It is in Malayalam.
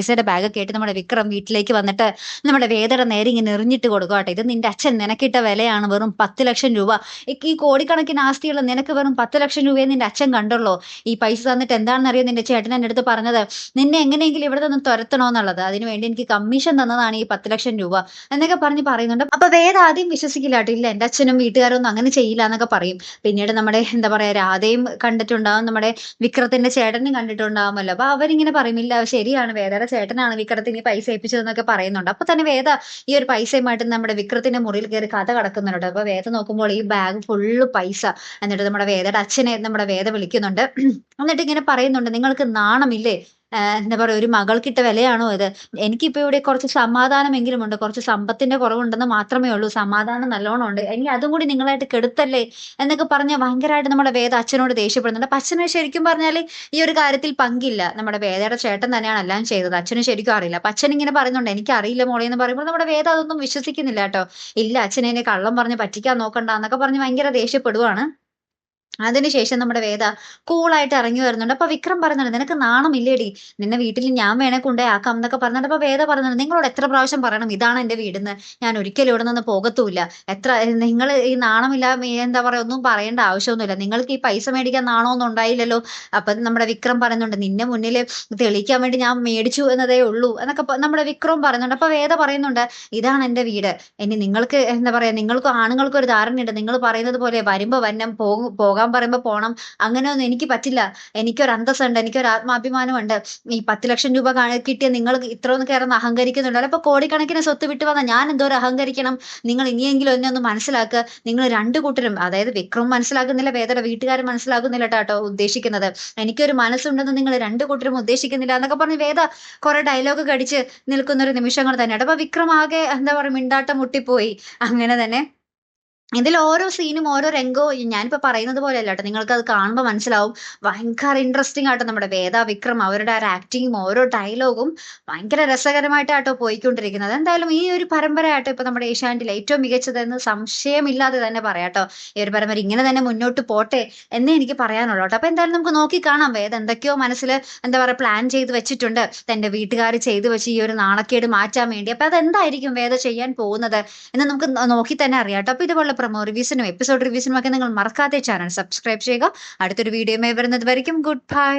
പൈസയുടെ ബാഗൊക്കെ ആയിട്ട് നമ്മുടെ വിക്രം വീട്ടിലേക്ക് വന്നിട്ട് നമ്മുടെ വേദയുടെ നേരെ ഇങ്ങനെ എറിഞ്ഞിട്ട് കൊടുക്കട്ടെ കേട്ടോ ഇത് നിന്റെ അച്ഛൻ നിനക്കിട്ട വിലയാണ് വെറും പത്ത് ലക്ഷം രൂപ. ഈ- കോടിക്കണക്കിന് ആസ്തിയുള്ള നിനക്ക് വെറും പത്ത് ലക്ഷം രൂപയെ നിന്റെ അച്ഛൻ കണ്ടുള്ളൂ? ഈ പൈസ തന്നിട്ട് എന്താണെന്ന് അറിയാം നിന്റെ ചേട്ടൻ എന്റെ അടുത്ത് പറഞ്ഞത്? നിന്നെ എങ്ങനെയെങ്കിലും ഇവിടെ നിന്ന് തുരത്തണമെന്നുള്ളത് അതിനുവേണ്ടി എനിക്ക് കമ്മീഷൻ തന്നതാണ് ഈ പത്ത് ലക്ഷം രൂപ എന്നൊക്കെ പറഞ്ഞ് പറയുന്നുണ്ട്. അപ്പൊ വേദ ആദ്യം വിശ്വസിക്കില്ല കേട്ടോ. ഇല്ല എന്റെ അച്ഛനും വീട്ടുകാരൊന്നും അങ്ങനെ ചെയ്യില്ല എന്നൊക്കെ പറയും. പിന്നീട് നമ്മുടെ എന്താ പറയാ രാധയും കണ്ടിട്ടുണ്ടാവും. നമ്മുടെ വിക്രത്തിന്റെ ചേട്ടനും കണ്ടിട്ടുണ്ടാവുമല്ലോ. അപ്പൊ അവരിങ്ങനെ ഇല്ല ശരിയാണ് വേദയുടെ ചേട്ടനാണ് വിക്രത്തിന് പൈസ ഏൽപ്പിച്ചതെന്നൊക്കെ പറയുന്നുണ്ട്. അപ്പൊ തന്നെ വേദ ഈ ഒരു പൈസയുമായിട്ട് നമ്മുടെ വിക്രത്തിന്റെ മുറിയിൽ കയറി കഥ കടക്കുന്നുണ്ട്. അപ്പൊ വേദ നോക്കുമ്പോൾ ഈ ബാഗ് ഫുള്ള് പൈസ എന്നിട്ട് നമ്മുടെ വേദയുടെ അച്ഛനെ നമ്മുടെ വേദ വിളിക്കുന്നുണ്ട്. എന്നിട്ട് ഇങ്ങനെ പറയുന്നുണ്ട് നിങ്ങൾക്ക് നാണമില്ലേ? എന്താ പറയുക ഒരു മകൾക്കിട്ട വിലയാണോ ഇത്? എനിക്കിപ്പോ ഇവിടെ കുറച്ച് സമാധാനമെങ്കിലും ഉണ്ട് കുറച്ച് സമ്പത്തിന്റെ കുറവുണ്ടെന്ന് മാത്രമേ ഉള്ളൂ. സമാധാനം നല്ലോണം ഉണ്ട്. എനിക്ക് അതും കൂടി നിങ്ങളായിട്ട് കെടുത്തല്ലേ എന്നൊക്കെ പറഞ്ഞ ഭയങ്കരമായിട്ട് നമ്മുടെ വേദ അച്ഛനോട് ദേഷ്യപ്പെടുന്നുണ്ട്. അപ്പൊ ശരിക്കും പറഞ്ഞാൽ ഈ ഒരു കാര്യത്തിൽ പങ്കില്ല. നമ്മുടെ വേദയുടെ ചേട്ടൻ തന്നെയാണ് എല്ലാം ചെയ്തത്. അച്ഛന് ശരിക്കും അറിയില്ല. അപ്പൊ അച്ഛൻ ഇങ്ങനെ പറയുന്നുണ്ട് എനിക്ക് അറിയില്ല മോളെ എന്ന് പറയുമ്പോൾ നമ്മുടെ വേദ അതൊന്നും വിശ്വസിക്കുന്നില്ല കേട്ടോ. ഇല്ല അച്ഛനെ കള്ളം പറഞ്ഞ് പറ്റിക്കാൻ നോക്കണ്ട എന്നൊക്കെ പറഞ്ഞ് ഭയങ്കര ദേഷ്യപ്പെടുവാണ്. അതിനുശേഷം നമ്മുടെ വേദ കൂളായിട്ട് ഇറങ്ങി വരുന്നുണ്ട്. അപ്പൊ വിക്രം പറയുന്നുണ്ട് നിനക്ക് നാണമില്ലേടി നിന്നെ വീട്ടിൽ ഞാൻ വേണേ കൊണ്ടേ ആക്കാം എന്നൊക്കെ പറഞ്ഞിട്ട് അപ്പൊ വേദ പറയുന്നുണ്ട് നിങ്ങളോട് എത്ര പ്രാവശ്യം പറയണം? ഇതാണ് എന്റെ വീടെന്ന്. ഞാൻ ഒരിക്കലും ഇവിടെ നിന്ന് പോകത്തുമില്ല എത്ര നിങ്ങൾ ഈ നാണമില്ല എന്താ പറയാ ഒന്നും പറയേണ്ട ആവശ്യമൊന്നുമില്ല. നിങ്ങൾക്ക് ഈ പൈസ മേടിക്കാൻ നാണമൊന്നും ഉണ്ടായില്ലല്ലോ. അപ്പൊ നമ്മുടെ വിക്രം പറയുന്നുണ്ട് നിന്നെ മുന്നിൽ തെളിയിക്കാൻ വേണ്ടി ഞാൻ മേടിച്ചു എന്നതേ ഉള്ളൂ എന്നൊക്കെ നമ്മുടെ വിക്രം പറയുന്നുണ്ട്. അപ്പൊ വേദ പറയുന്നുണ്ട് ഇതാണ് എന്റെ വീട്. ഇനി നിങ്ങൾക്ക് എന്താ പറയാ നിങ്ങൾക്കും ആണുങ്ങൾക്കും ഒരു ധാരണയുണ്ട്. നിങ്ങൾ പറയുന്നത് പോലെ വരുമ്പോ വന്നം പോകും പോകാൻ പറയുമ്പോൾ പോകണം അങ്ങനെയൊന്നും എനിക്ക് പറ്റില്ല. എനിക്കൊരു അന്തസ്സുണ്ട് എനിക്കൊരു ആത്മാഭിമാനമുണ്ട്. ഈ പത്ത് ലക്ഷം രൂപ കിട്ടിയ നിങ്ങൾ ഇത്രയൊന്നും കയറുന്ന അഹങ്കരിക്കുന്നുണ്ട്? അപ്പൊ കോടിക്കണക്കിന് സ്വത്ത് വിട്ട് വന്നാൽ ഞാൻ എന്തോരം അഹങ്കരിക്കണം? നിങ്ങൾ ഇനിയെങ്കിലും എന്നെ ഒന്ന് മനസ്സിലാക്കുക നിങ്ങൾ രണ്ട് കൂട്ടരും അതായത് വിക്രം മനസ്സിലാക്കുന്നില്ല വേദയുടെ വീട്ടുകാരും മനസ്സിലാക്കുന്നില്ല കേട്ടോ ഉദ്ദേശിക്കുന്നത്. എനിക്കൊരു മനസ്സുണ്ടെന്ന് നിങ്ങൾ രണ്ട് കൂട്ടരും ഉദ്ദേശിക്കുന്നില്ല എന്നൊക്കെ പറഞ്ഞ് വേദ കുറെ ഡയലോഗ് കടിച്ച് നിൽക്കുന്ന ഒരു നിമിഷങ്ങൾ തന്നെയാണ്. അപ്പൊ വിക്രം ആകെ എന്താ പറയുക മിണ്ടാട്ടം മുട്ടിപ്പോയി. അങ്ങനെ തന്നെ. ഇതിൽ ഓരോ സീനും ഓരോ രംഗവും ഞാനിപ്പോ പറയുന്നത് പോലെയല്ല കേട്ടോ. നിങ്ങൾക്ക് അത് കാണുമ്പോൾ മനസ്സിലാവും. ഭയങ്കര ഇൻട്രസ്റ്റിംഗ് ആട്ടോ നമ്മുടെ വേദ വിക്രം അവരുടെ ആ ആക്ടിങ്ങും ഓരോ ഡയലോഗും ഭയങ്കര രസകരമായിട്ടാട്ടോ പോയിക്കൊണ്ടിരിക്കുന്നത്. എന്തായാലും ഈ ഒരു പരമ്പര ആട്ടോ ഇപ്പൊ നമ്മുടെ ഏഷ്യാനെറ്റിൽ ഏറ്റവും മികച്ചതെന്ന് സംശയമില്ലാതെ തന്നെ പറയാട്ടോ ഈ ഒരു പരമ്പര ഇങ്ങനെ തന്നെ മുന്നോട്ട് പോട്ടെ എന്നേ എനിക്ക് പറയാനുള്ളൂ കേട്ടോ. അപ്പൊ എന്തായാലും നമുക്ക് നോക്കി കാണാം. വേദ എന്തൊക്കെയോ മനസ്സിൽ എന്താ പറയാ പ്ലാൻ ചെയ്ത് വെച്ചിട്ടുണ്ട്. തന്റെ വീട്ടുകാർ ചെയ്തു വെച്ച് ഈ ഒരു നാണക്കേട് മാറ്റാൻ വേണ്ടി. അപ്പൊ അതെന്തായിരിക്കും വേദ ചെയ്യാൻ പോകുന്നത് എന്ന് നമുക്ക് നോക്കി തന്നെ അറിയാം കേട്ടോ. അപ്പൊ ഇതുപോലെ പ്രൊമോ റിവ്യൂസിനും എപ്പിസോഡ് റിവ്യൂസിനും ഒക്കെ നിങ്ങൾ മറക്കാതെ ചാനൽ സബ്സ്ക്രൈബ് ചെയ്യുക. അടുത്തൊരു വീഡിയോയുമായി വരുന്നത് വരയ്ക്കും. Good bye.